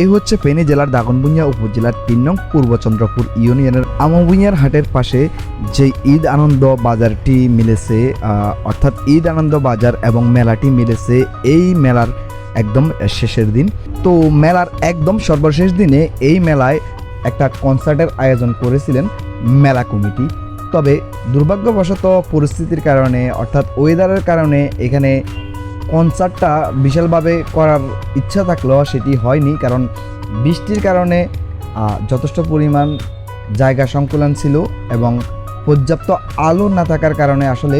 এই হচ্ছে ফেনী জেলার দাগনভূঞা উপজেলার তিন নং পূর্ব চন্দ্রপুর ইউনিয়নের আমভূঞার হাটের পাশে যে ঈদ আনন্দ বাজারটি মিলেছে অর্থাৎ ঈদ আনন্দ বাজার এবং মেলাটি মিলেছে এই মেলার একদম শেষের দিন। তো মেলার একদম সর্বশেষ দিনে এই মেলায় একটা কনসার্টের আয়োজন করেছিলেন মেলা কমিটি। তবে দুর্ভাগ্যবশত পরিস্থিতির কারণে, অর্থাৎ ওয়েদারের কারণে এখানে কনসার্টটা বিশালভাবে করার ইচ্ছা থাকলেও সেটি হয়নি, কারণ বৃষ্টির কারণে যথেষ্ট পরিমাণ জায়গা সংকুলন ছিল এবং পর্যাপ্ত আলো না থাকার কারণে আসলে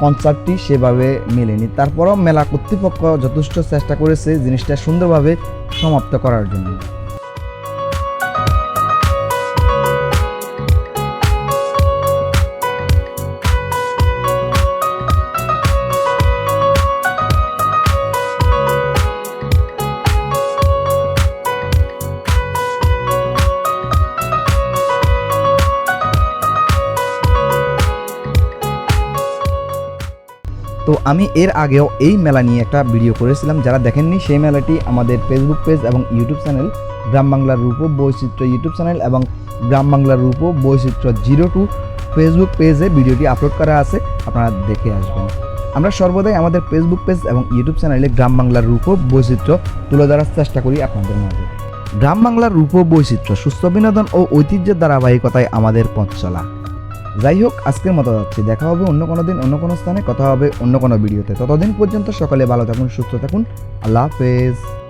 কনসার্টটি সেভাবে মেলেনি। তারপরও মেলা কর্তৃপক্ষ যথেষ্ট চেষ্টা করেছে জিনিসটা সুন্দরভাবে সমাপ্ত করার জন্য। তো আমি এর আগেও এই মেলা নিয়ে একটা ভিডিও করেছিলাম। যারা দেখেননি, সেই মেলাটি আমাদের ফেসবুক পেজ এবং ইউটিউব চ্যানেল গ্রাম বাংলার রূপ বৈচিত্র্য ইউটিউব চ্যানেল এবং গ্রাম বাংলার রূপ বৈচিত্র্য জিরো টু ফেসবুক পেজে ভিডিওটি আপলোড করা আছে, আপনারা দেখে আসবেন। আমরা সর্বদাই আমাদের ফেসবুক পেজ এবং ইউটিউব চ্যানেলে গ্রাম বাংলার রূপ বৈচিত্র্য তুলে ধরার চেষ্টা করি আপনাদের মাঝে। গ্রাম বাংলার রূপ বৈচিত্র্য, সুস্থ বিনোদন ও ঐতিহ্যের ধারাবাহিকতায় আমাদের পথ চলা। যাই হোক আজকের মতো যাচ্ছি দেখা হবে অন্য কোনো দিন, অন্য কোনো স্থানে, কথা হবে অন্য কোনো ভিডিওতে। ততদিন পর্যন্ত সকালে ভালো থাকুন, সুস্থ থাকুন। আল্লাহ হাফেজ।